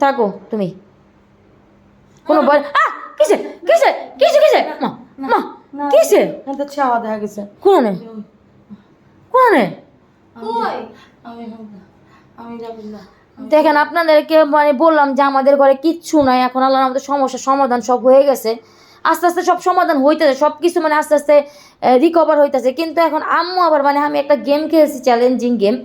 থাকো তুমি। কোনো আহ কিসে? কিসে? কিসে কিসে? মা মা কিসে? তো ছাওয়া দেখা গেছে। কোনে? কোনে? কই? আমি আমি যাব না দেখেন আপনাদেরকে মানে বললাম যে আমাদের ঘরে কিচ্ছু নাই এখন আল্লাহ আমাদের সমস্যার সমাধান সব হয়ে গেছে। আস্তে আস্তে সব সমাধান হইতেছে সব কিছু মানে আস্তে আস্তে রিকভার হইতেছে। কিন্তু এখন আম্মু আবার মানে আমি একটা গেম খেয়েছি চ্যালেঞ্জিং গেম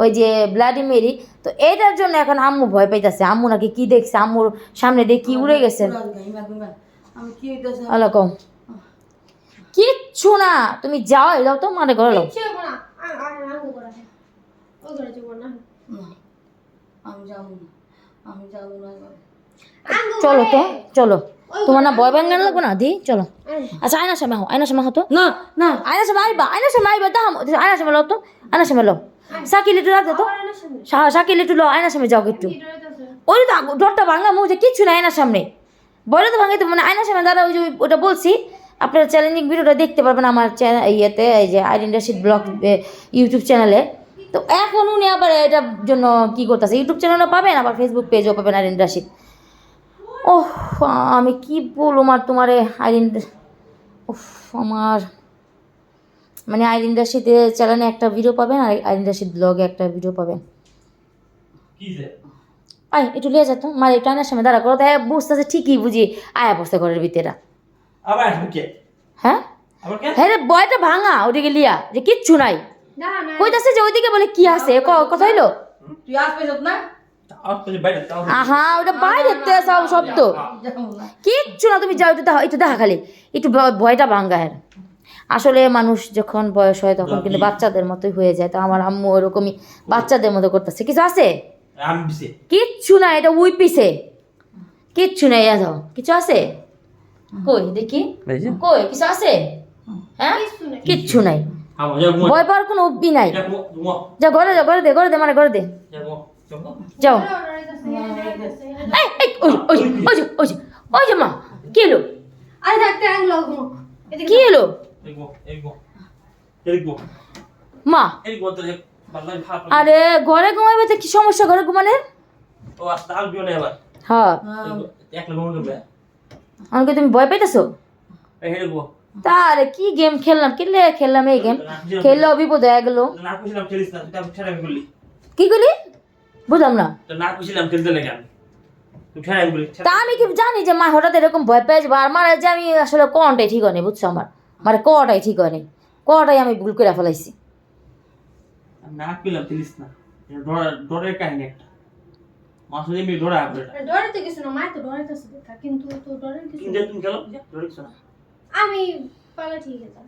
ওই যে ব্লাডি মেরি তো এটার জন্য এখন আম্মু ভয় পাইতেছে। আম্মু নাকি কি দেখছে? আম্মুর সামনে দিয়ে কি উড়ে গেছে? কম কিচ্ছু না তুমি যাও। এলাও তো মানে করা চলো তো চলো। তোমার না বয় ব্যাঙ্গান লাগবে না দি? চলো। আচ্ছা আয়নার সামনে হো আয়নার সামনে হতো না না। আয়নার সামনে আইবা আয়নার সামনে আইবা দাম আয়নার সামনে লো তো আয়নার সামনে লো সাকিল একটু রাখো তো। সাকিল একটু লো আয়নার সামনে যাও একটু। ওই তো ডরটা ভাঙা মুখে কিচ্ছু না আয়নার সামনে। বলে তো ভাঙাই তো মানে আয়নার সামনে দাদা ওই যে ওটা বলছি, আপনারা চ্যালেঞ্জিং ভিডিওটা দেখতে পারবেন আমার চ্যানেল ইয়েতে, এই যে আইডেন রাশিদ ব্লগ ইউটিউব চ্যানেলে তো এখন উনি আবার এটার জন্য কি করতেছে ইউটিউব চ্যানেলও পাবেন, আবার ফেসবুক পেজও পাবেন আইডেন রাশিদ ওহ, আমি কি বলব আমার তোমার আইডেন উফ আমার মানে আইরিন রাশিদ চ্যানেলে একটা ভিডিও পাবেন আর আইরিন রাশিদ ব্লগে একটা ভিডিও পাবেন। আয় একটু লিয়ে যেত মার একটু আয়নার সামনে দাঁড়া করো তাই বুঝতেছে ঠিকই বুঝি। আয়া বসতে ঘরের ভিতরে। আবার আসবে কে? হ্যাঁ? হ্যাঁ রে বয়টা ভাঙা ওদিকে লিয়া যে কিচ্ছু নাই। কইতাছে যে ওইদিকে বলে কি আছে ক- কথা হইল? তুই আসবে সব না? আহা ওটা বাইরে সব শব্দ কিচ্ছু না তুমি যাও একটু দেখা খালি। একটু ভয়টা ভাঙ্গা হ্যাঁ। আসলে মানুষ যখন বয়স হয় তখন কিন্তু বাচ্চাদের মতোই হয়ে যায়। তো আমার আম্মু ওরকমই বাচ্চাদের মতো করতেছে। কিছু আছে? কিচ্ছু না এটা উই পিছে কিচ্ছু নাই যাও। কিছু আছে? কই দেখি। কই কিছু আছে? হ্যাঁ? কিচ্ছু নাই। ভয় পাওয়ার কোনো অব্দি নাই। যা ঘরে যা ঘরে দে ঘরে দে মানে ঘরে দে। যাও। ওই যে, মা কি এলো আরে থাকতে আঙ্গুল কি এলো ঘুমো মা! আরে ঘরে ঘুমাইবে তো কি সমস্যা? ঘরে ঘুমানোর হ্যাঁ। আমাকে তুমি ভয় পাইতেছো? এই হেরে কি গেম খেললাম? খেললে খেললাম এই গেম খেললেও বিপদ হয়ে গেলো। না খুশিলাম খেলিস না তুই ঠেরা করলি কি করলি? বুঝলাম না। না খুশিলাম খেলতে লেগে তা আমি কি জানি যে মা হঠাৎ এরকম ভয় পেয়ে যাব? আর মারা যে আমি আসলে কোনটাই ঠিক হয়নি বুঝছ আমার? মানে কটাই ঠিক হয় নাই? কটাই আমি ভুল করে ফেলাইছি? না পেলাম খেলিস না। ডরের কাহিনী একটা। মাসুদ এমনি ডরা আপনি ডরাইতে কিছু না, মায় তো কিন্তু তো কিছু তুমি না। যা তুমি খেলো? ডরে কিছু না। আমি পালা ঠিক আছে